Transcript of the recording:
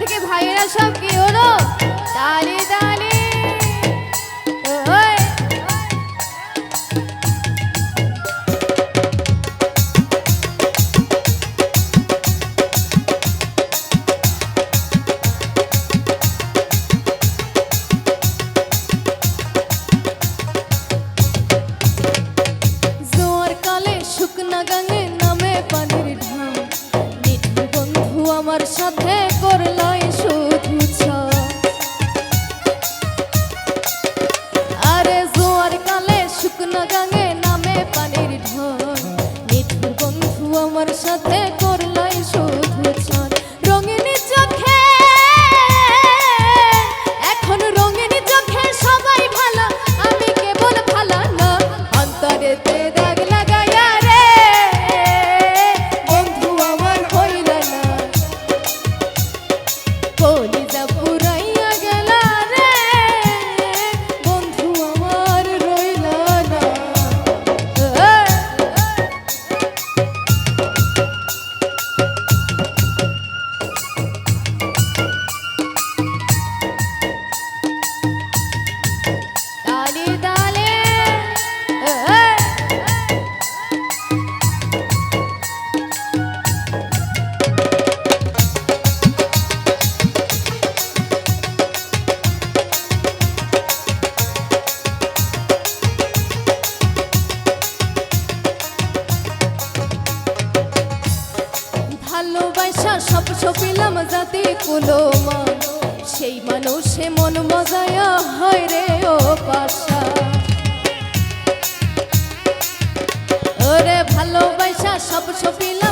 থেকে ভাইয়েরা সব কি হলো? আমার সাথে করলাই শুধু। আরে জোয়ার কালে শুকনো গাঙে নামে পানির ঢোল নিঠুর বন্ধু আমার সাথে করলাই শুধু ছাড় ভালোবাসা সব ছপিলাম কুলো মান সেই মানুষে মন মজায়া হয় রে ও পাশা। ওরে ভালোবাসা সব ছপিলাম